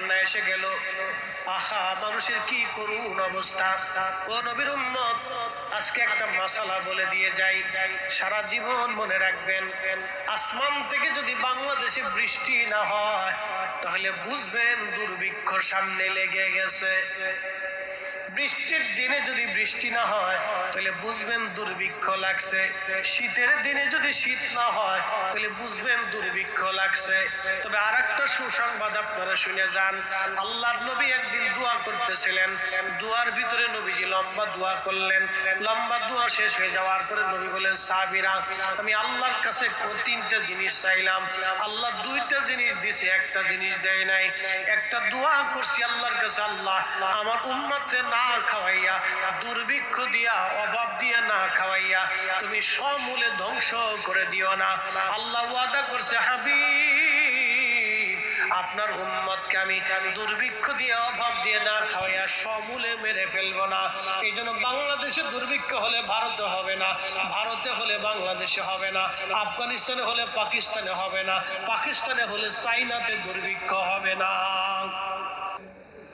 এসে গেল। আহা, মানুষের কি করুন অবস্থা। ও নবীর উম্মত, আজকে একটা মাসালা বলে দিয়ে যাই। সারা জীবন মনে রাখবেন, আসমান থেকে যদি বাংলাদেশে বৃষ্টি না হয়, তাহলে বুঝবেন দুর্ভিক্ষ সামনে লেগে গেছে। বৃষ্টির দিনে যদি বৃষ্টি না হয়, তাহলে বুঝবেন দুর্ভিক্ষ লাগছে। শীতের দিনে যদি শীত না হয়, তাহলে বুঝবেন দুর্ভিক্ষ লাগছে। তবে আর একটা সুসংবাদ আপনারা শুনে যান। আল্লাহর নবী একদিন দোয়া করতেছিলেন। দোয়ার ভিতরে নবীজি লম্বা দোয়া করলেন। লম্বা দোয়া শেষ হয়ে যাওয়ার পরে নবী বলেন সাবিরা আমি আল্লাহর কাছে তিনটা জিনিস চাইলাম। আল্লাহ দুইটা জিনিস দিছে, একটা জিনিস দেয় নাই। একটা দোয়া করছি আল্লাহর কাছে, আল্লাহ, আমার উম্মতরে না খাওয়াইয়া দুর্ভিক্ষ দিয়া, অভাব দিয়া না খাওয়াইয়া, তুমি সমূলে ধ্বংস করে দিও না। আল্লাহ ওয়াদা করছে, হাবিব, আপনার উম্মতকে আমি দুর্ভিক্ষ দিয়ে, অভাব দিয়ে না খাওয়াইয়া সমূলে মেরে ফেলব না। এই জন্য বাংলাদেশে দুর্ভিক্ষ হলে ভারতে হবে না, ভারতে হলে বাংলাদেশে হবে না, আফগানিস্তানে হলে পাকিস্তানে হবে না, পাকিস্তানে হলে চাইনাতে দুর্ভিক্ষ হবে না।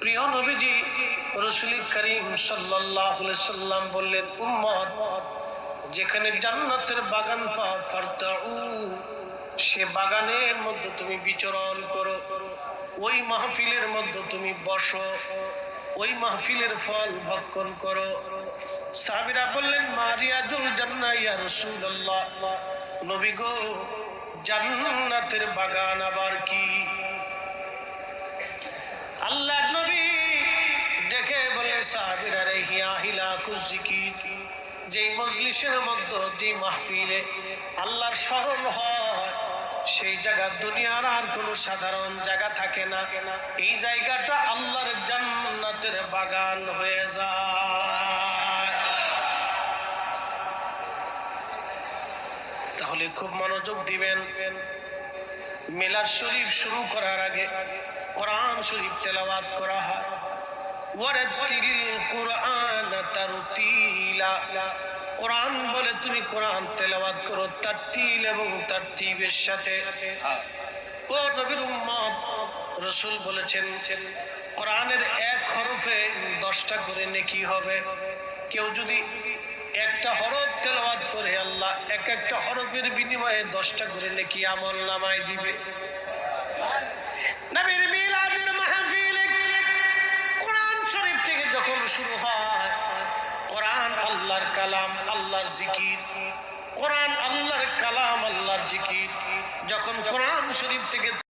প্রিয় নবীজি, রসুল করিম সাল্লাম বললেন, উম্মত, যেখানে জান্নাতের বাগান ফারতাউ, সে বাগানের মধ্যে তুমি বিচরণ করো। ওই মাহফিলের মধ্যে তুমি বসো। ওই মাহফিলের ফল ভক্ষণ করো। সাবিরা বললেন, মারিয়াজুল জান্না ইয়া রাসূলুল্লাহ। নবী গো, জান্নাতের বাগান আবার কি? সাহাবিরা যেই মজলিসের মধ্যে যে মাহফিলে আল্লাহর স্মরণ হয়, সেই জায়গা দুনিয়ার আর কোনো সাধারণ জায়গা থাকে না। এই জায়গাটা আল্লাহর জান্নাতের বাগান হয়ে যায়। তাহলে খুব মনোযোগ দিবেন। মেলার শরীফ শুরু করার আগে কোরআন শরীফ তেলাওয়াত করা হয়। কুরআন বলে তুমি কোরআন করো, তারতিল এবং তারতিবের সাথে। ও নবীর উম্মত, রসুল বলেছেন, কোরআনের এক হরফে দশটা করে নেকি হবে। কেউ যদি একটা হরফ তেলাওয়াত করে, আল্লাহ এক একটা হরফের বিনিময়ে দশটা করে নেকি আমল নামায় দিবে। নবীর মিলাদের মাহফিলে কোরআন শরীফ থেকে যখন শুরু হয়, কোরআন আল্লাহর কালাম, আল্লাহর জিকির। কোরআন আল্লাহর কালাম, আল্লাহর জিকির। যখন কোরআন শরীফ থেকে